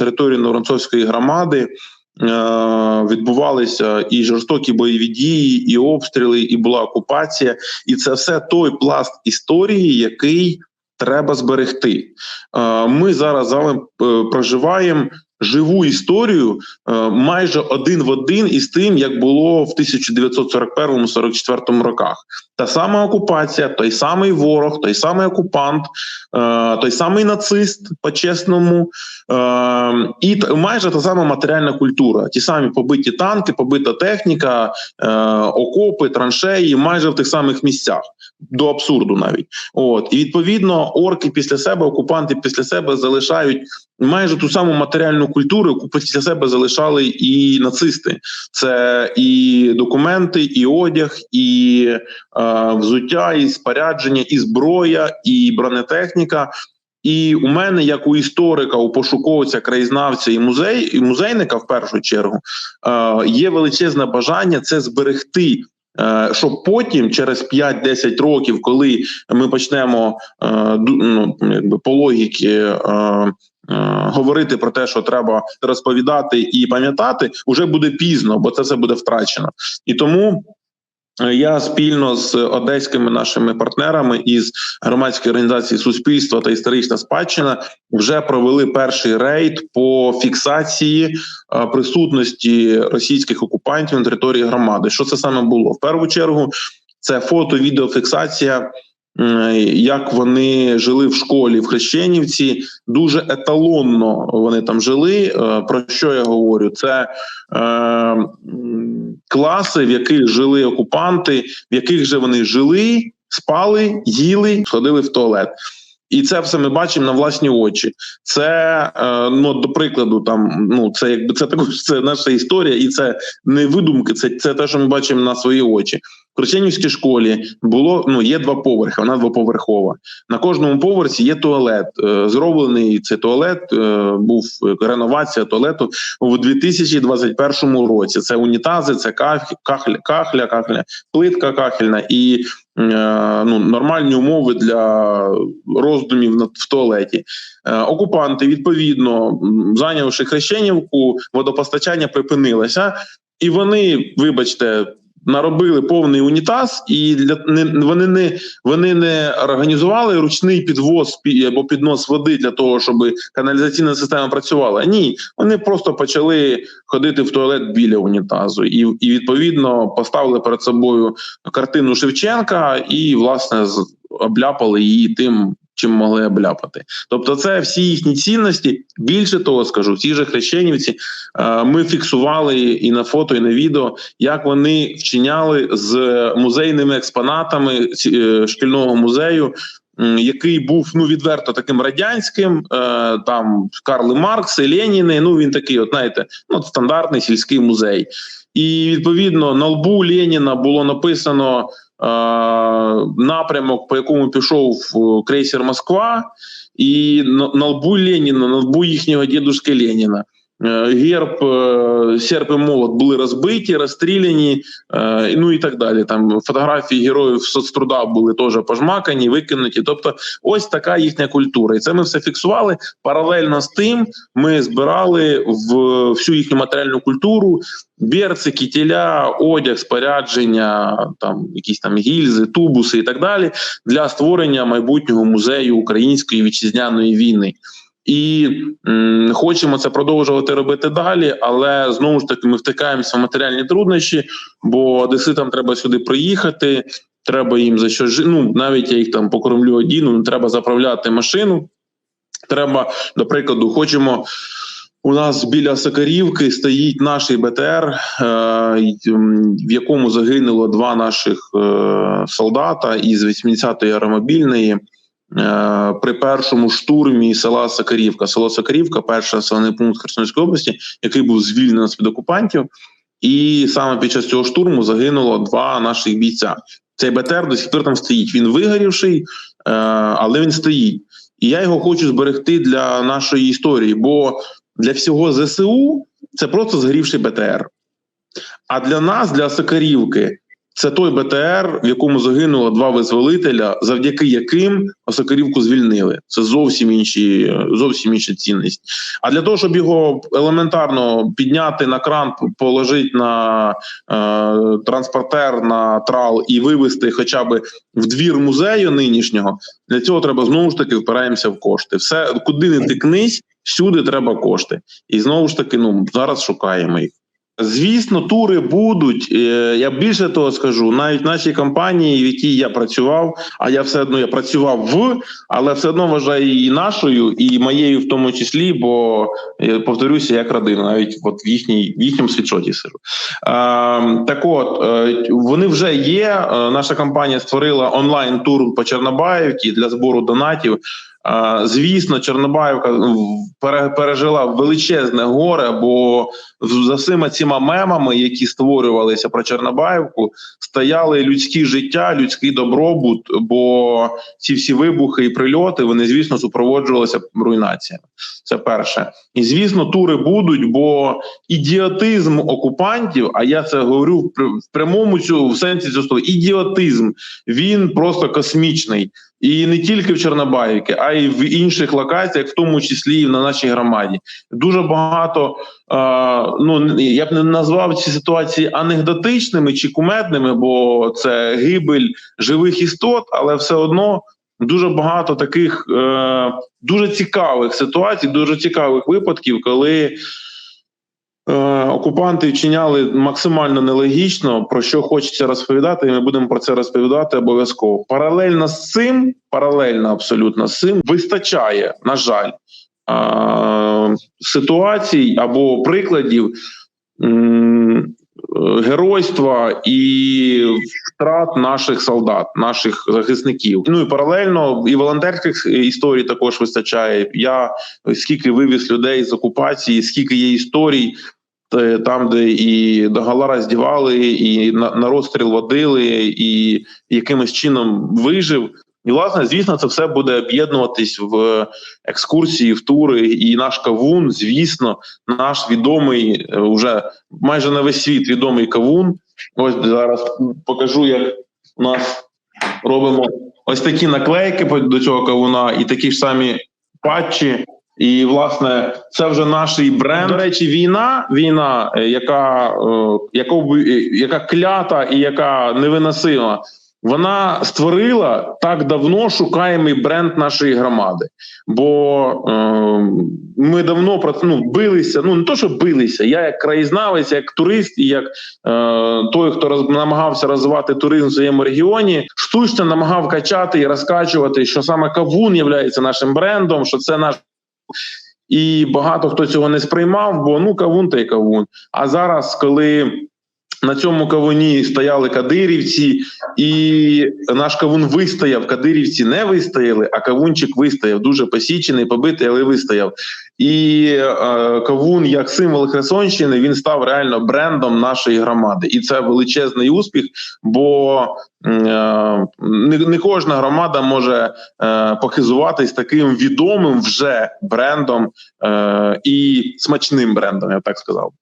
території Норонцовської громади. Відбувалися і жорстокі бойові дії, і обстріли, і була окупація, і це все той пласт історії, який треба зберегти. Ми зараз з вами проживаємо живу історію е, майже один в один із тим, як було в 1941-44 роках. Та сама окупація, той самий ворог, той самий окупант, е, той самий нацист, по-чесному, е, і майже та сама матеріальна культура. Ті самі побиті танки, побита техніка, окопи, траншеї, майже в тих самих місцях. До абсурду навіть от і відповідно орки після себе, окупанти після себе залишають майже ту саму матеріальну культуру, яку після себе залишали і нацисти. Це і документи, і одяг, і е, взуття, і спорядження, і зброя, і бронетехніка. І у мене, як у історика, у пошуковця, краєзнавця і музей, і музейника, в першу чергу, е, є величезне бажання це зберегти. Е, щоб потім, через 5-10 років, коли ми почнемо е, ну, якби по логіки е, говорити про те, що треба розповідати і пам'ятати, вже буде пізно, бо це все буде втрачено, і тому. Е, я спільно з одеськими нашими партнерами із громадської організації суспільства та історична спадщина вже провели перший рейд по фіксації е, присутності російських окупантів на території громади. Що це саме було в першу чергу? Це фото відеофіксація як вони жили в школі в Хрещенівці, дуже еталонно вони там жили. Е, про що я говорю? Це е, класи, в яких жили окупанти, в яких же вони жили, спали, їли, сходили в туалет. І це все ми бачимо на власні очі. Це е, ну до прикладу, там ну це якби це також це наша історія, і це не видумки. Це це те, що ми бачимо на свої очі. В Крученівській школі було ну є два поверхи. Вона двоповерхова. На кожному поверсі є туалет. Е, зроблений цей туалет е, був реновація туалету у 2021 році. Це унітази, це кахля, кахля, кахля, плитка кахельна і ну нормальні умови для роздумів в туалеті. Окупанти відповідно зайнявши Хрещенівку, водопостачання припинилося, і вони, вибачте наробили повний унітаз, і для не вони не вони не організували ручний підвоз або піднос води для того, щоб каналізаційна система працювала. Ні, вони просто почали ходити в туалет біля унітазу, і і відповідно поставили перед собою картину Шевченка і власне обляпали її тим чим могли обляпати. Тобто, це всі їхні цінності. Більше того, скажу, цій же хрещенівці е, ми фіксували і на фото, і на відео, як вони вчиняли з музейними експонатами е, шкільного музею. Який був ну відверто таким радянським, е, там Карли Маркс, Леніни. Ну він такий, от знаєте, ну стандартний сільський музей, і відповідно на лбу Леніна було написано напрямок, по якому пішов е, крейсер Москва, і на лбу Леніна, на лбу їхнього дідушки Леніна. Е, герб, е, серп і молот були розбиті, розстріляні, ну і так далі. Там фотографії героїв соцтруда були теж пожмакані, викинуті. Тобто, ось така їхня культура. І це ми все фіксували. Паралельно з тим ми збирали в всю їхню матеріальну культуру берці, кітіля, одяг, спорядження, там якісь там гільзи, тубуси і так далі для створення майбутнього музею української вітчизняної війни. І м, хочемо це продовжувати робити далі, але знову ж таки ми втикаємося в матеріальні труднощі, бо одеситам треба сюди приїхати. Треба їм за що ну навіть я їх там покормлю одіну, треба заправляти машину. Треба, до прикладу, хочемо у нас біля Сакарівки стоїть наш БТР, е, в якому загинуло два наших е, солдата із 80-ї аеромобільної. Е, при першому штурмі села Сакарівка, село Сакарівка, перший населений пункт Херсонської області, який був звільнений з під окупантів, і саме під час цього штурму загинуло два наших бійця. Цей БТР до сих пір там стоїть. Він вигорівший, але він стоїть. І я його хочу зберегти для нашої історії. Бо для всього ЗСУ це просто згорівший БТР. А для нас, для Сокарівки, Це той БТР, в якому загинуло два визволителя, завдяки яким Осокорівку звільнили. Це зовсім інші, зовсім інша цінність. А для того, щоб його елементарно підняти на кран, положити на е, транспортер на трал і вивезти хоча б в двір музею нинішнього, для цього треба знову ж таки впираємося в кошти. Все, куди не тикнись, всюди треба кошти. І знову ж таки, ну зараз шукаємо їх. Звісно, тури будуть. Е, Я більше того скажу, навіть в нашій компанії, в якій я працював, а я все одно я працював в, але все одно вважаю її нашою і моєю в тому числі, бо я повторюся, як родина, навіть от в їхній в їхньому світшоті сижу. Е, так, от е, вони вже є. Е, Наша компанія створила онлайн тур по Чорнобаївці для збору донатів. Звісно, Чорнобаївка пережила величезне горе, бо за всіма цими мемами, які створювалися про Чорнобаївку, стояли людські життя, людський добробут. Бо ці всі вибухи і прильоти вони, звісно, супроводжувалися руйнаціями. Це перше, і звісно, тури будуть, бо ідіотизм окупантів. А я це говорю в прямому цю в сенсі цього слова. Ідіотизм він просто космічний. І не тільки в Чорнобаївці, а й в інших локаціях, в тому числі і на нашій громаді. Дуже багато е, ну я б не назвав ці ситуації анекдотичними чи кумедними, бо це гибель живих істот, але все одно дуже багато таких е, дуже цікавих ситуацій, дуже цікавих випадків, коли. Е, Окупанти вчиняли максимально нелогічно, про що хочеться розповідати, і ми будемо про це розповідати обов'язково. Паралельно з цим, паралельно абсолютно з цим, вистачає, на жаль, е, ситуацій або прикладів геройства і втрат наших солдат, наших захисників. Ну і паралельно і волонтерських історій також вистачає. Я скільки вивіз людей з окупації, скільки є історій. Е, Там, де і догола роздівали, і на, на розстріл водили, і якимось чином вижив. І, власне, звісно, це все буде об'єднуватись в екскурсії, в тури. І наш кавун, звісно, наш відомий е, уже майже на весь світ відомий кавун. Ось зараз покажу, як у нас робимо ось такі наклейки до цього кавуна, і такі ж самі патчі. І власне це вже наш бренд. До речі, війна, війна, е, яка, е, яку е, яка клята і яка невиносима, вона створила так давно шукаємий бренд нашої громади. Бо е, ми давно ну, билися. Ну не то, що билися. Я як краєзнавець, як турист, і як е, той, хто роз, намагався розвивати туризм в своєму регіоні, штучно намагав качати і розкачувати, що саме кавун є нашим брендом, що це наш. І багато хто цього не сприймав, бо ну кавун та й кавун. А зараз, коли на цьому кавуні стояли кадирівці, і наш кавун вистояв. Кадирівці не вистояли, а кавунчик вистояв. Дуже посічений, побитий, але вистояв. І е, кавун, як символ Херсонщини, він став реально брендом нашої громади, і це величезний успіх. Бо е, не, не кожна громада може е, похизуватись таким відомим вже брендом е, і смачним брендом, я б так сказав.